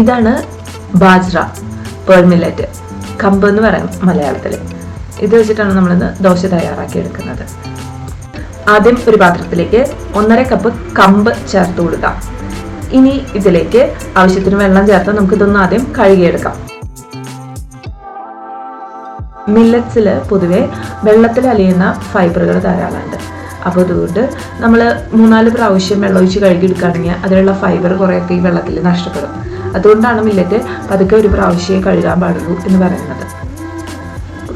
ഇതാണ് ബാജ്ര പേൾ കമ്പ് എന്ന് പറയാം മലയാളത്തിൽ ഇത് വെച്ചിട്ടാണ് നമ്മളിന്ന് ദോശ തയ്യാറാക്കി എടുക്കുന്നത് ആദ്യം ഒരു പാത്രത്തിലേക്ക് ഒന്നര കപ്പ് കമ്പ് ചേർത്ത് കൊടുക്കാം. ഇനി ഇതിലേക്ക് ആവശ്യത്തിന് വെള്ളം ചേർത്ത് നമുക്ക് ഇതൊന്ന് ആദ്യം കഴുകിയെടുക്കാം. മില്ലറ്റ്സിൽ പൊതുവെ വെള്ളത്തിൽ അലിയുന്ന ഫൈബറുകൾ ധാരാളമുണ്ട്. അപ്പോൾ അതുകൊണ്ട് നമ്മൾ മൂന്നാൽ പ്രാവശ്യം വെള്ളം ഒഴിച്ച് കഴുകിയെടുക്കുകയാണെങ്കിൽ അതിലുള്ള ഫൈബർ കുറേയൊക്കെ ഈ വെള്ളത്തിൽ നഷ്ടപ്പെടും. അതുകൊണ്ടാണ് മില്ലറ്റ് പതുക്കെ ഒരു പ്രാവശ്യമേ കഴുകാൻ പാടുള്ളൂ എന്ന് പറയുന്നത്.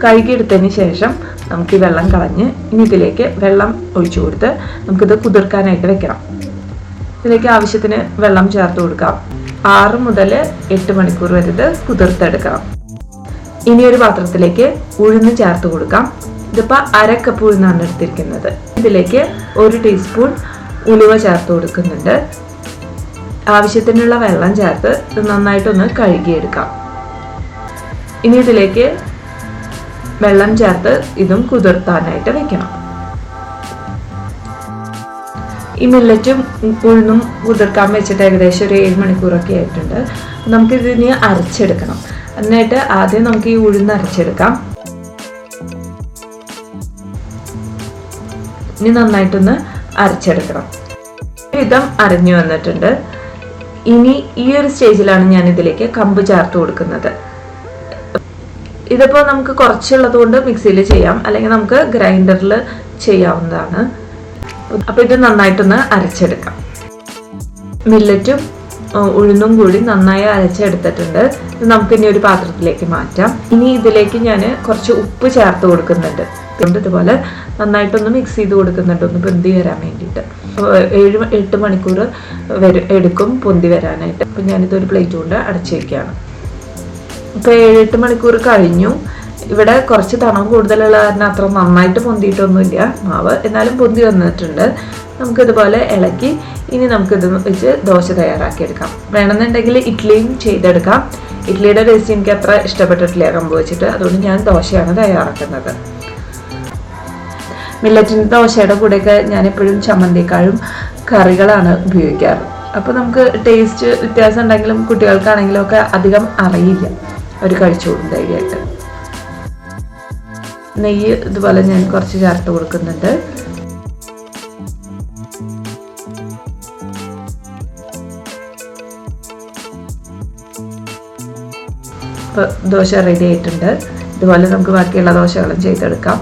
കഴുകിയെടുത്തതിന് ശേഷം നമുക്ക് ഈ വെള്ളം കളഞ്ഞ് ഇനി ഇതിലേക്ക് വെള്ളം ഒഴിച്ചു കൊടുത്ത് നമുക്കിത് കുതിർക്കാനായിട്ട് വെക്കണം. ഇതിലേക്ക് ആവശ്യത്തിന് വെള്ളം ചേർത്ത് കൊടുക്കാം. ആറ് മുതൽ എട്ട് മണിക്കൂർ വരെ ഇത് കുതിർത്തെടുക്കണം. ഇനി ഒരു പാത്രത്തിലേക്ക് ഉഴുന്ന് ചേർത്ത് കൊടുക്കാം. ഇതിപ്പോൾ അര കപ്പ് ഉഴുന്നാണ് എടുത്തിരിക്കുന്നത്. ഇതിലേക്ക് ഒരു ടീസ്പൂൺ ഉലുവ ചേർത്ത് കൊടുക്കുന്നുണ്ട്. ആവശ്യത്തിനുള്ള വെള്ളം ചേർത്ത് നന്നായിട്ടൊന്ന് കഴുകിയെടുക്കാം. ഇനി ഇതിലേക്ക് വെള്ളം ചേർത്ത് ഇതും കുതിർത്താനായിട്ട് വെക്കണം. ഈ മില്ലറ്റും ഉഴുന്നും കുതിർക്കാൻ വെച്ചിട്ട് ഏകദേശം ഒരു ഏഴ് മണിക്കൂറൊക്കെ ആയിട്ടുണ്ട്. നമുക്കിതിന് അരച്ചെടുക്കണം. എന്നിട്ട് ആദ്യം നമുക്ക് ഈ ഉഴുന്ന് അരച്ചെടുക്കാം. ഇനി നന്നായിട്ടൊന്ന് അരച്ചെടുക്കണം. വിധം അരഞ്ഞു വന്നിട്ടുണ്ട്. ഇനി ഈ ഒരു സ്റ്റേജിലാണ് ഞാൻ ഇതിലേക്ക് കമ്പ് ചേർത്ത് കൊടുക്കുന്നത്. ഇതിപ്പോൾ നമുക്ക് കുറച്ചുള്ളത് കൊണ്ട് മിക്സിയിൽ ചെയ്യാം. അല്ലെങ്കിൽ നമുക്ക് ഗ്രൈൻഡറിൽ ചെയ്യാവുന്നതാണ്. അപ്പോൾ ഇത് നന്നായിട്ടൊന്ന് അരച്ചെടുക്കാം. മില്ലറ്റും ഉഴുന്നും കൂടി നന്നായി അരച്ചെടുത്തിട്ടുണ്ട്. നമുക്കിനി ഒരു പാത്രത്തിലേക്ക് മാറ്റാം. ഇനി ഇതിലേക്ക് ഞാൻ കുറച്ച് ഉപ്പ് ചേർത്ത് കൊടുക്കുന്നുണ്ട്. അതുകൊണ്ട് ഇതുപോലെ നന്നായിട്ടൊന്ന് മിക്സ് ചെയ്ത് കൊടുക്കുന്നുണ്ട്. ഒന്ന് പൊന്തി വരാൻ വേണ്ടിയിട്ട്. ഏഴ് എട്ട് മണിക്കൂർ വരും എടുക്കും പൊന്തി വരാനായിട്ട്. അപ്പം ഞാനിതൊരു പ്ലേറ്റ് കൊണ്ട് അടച്ചു വയ്ക്കുകയാണ് അപ്പോൾ ഏഴെട്ട് മണിക്കൂർ കഴിഞ്ഞു. ഇവിടെ കുറച്ച് തണവ് കൂടുതലുള്ള കാരണം അത്ര നന്നായിട്ട് പൊന്തിയിട്ടൊന്നുമില്ല. മാവ് എന്നാലും പൊന്തി വന്നിട്ടുണ്ട്. നമുക്കിതുപോലെ ഇളക്കി ഇനി നമുക്കിത് വെച്ച് ദോശ തയ്യാറാക്കി എടുക്കാം വേണമെന്നുണ്ടെങ്കിൽ ഇഡ്ഡലിയും ചെയ്തെടുക്കാം. ഇഡ്ഡലിയുടെ ടേസ്റ്റ് എനിക്ക് അത്ര ഇഷ്ടപ്പെട്ടിട്ടില്ല കമ്പ് വെച്ചിട്ട് അതുകൊണ്ട് ഞാൻ ദോശയാണ് തയ്യാറാക്കുന്നത്. മില്ലറ്റിന്റെ ദോശയുടെ കൂടെയൊക്കെ ഞാൻ എപ്പോഴും ചമ്മന്തിക്കാളും കറികളാണ് ഉപയോഗിക്കാറ്. അപ്പോൾ നമുക്ക് ടേസ്റ്റ് വ്യത്യാസം ഉണ്ടെങ്കിലും കുട്ടികൾക്കാണെങ്കിലും ഒക്കെ അധികം അറിയില്ല. കഴിച്ചോളും ധൈര്യമായിട്ട്. നെയ്യ് ഇതുപോലെ ഞാൻ കുറച്ച് ചേർത്ത് കൊടുക്കുന്നുണ്ട്. ഇപ്പോൾ ദോശ റെഡി ആയിട്ടുണ്ട്. ഇതുപോലെ നമുക്ക് ബാക്കിയുള്ള ദോശകളും ചെയ്തെടുക്കാം.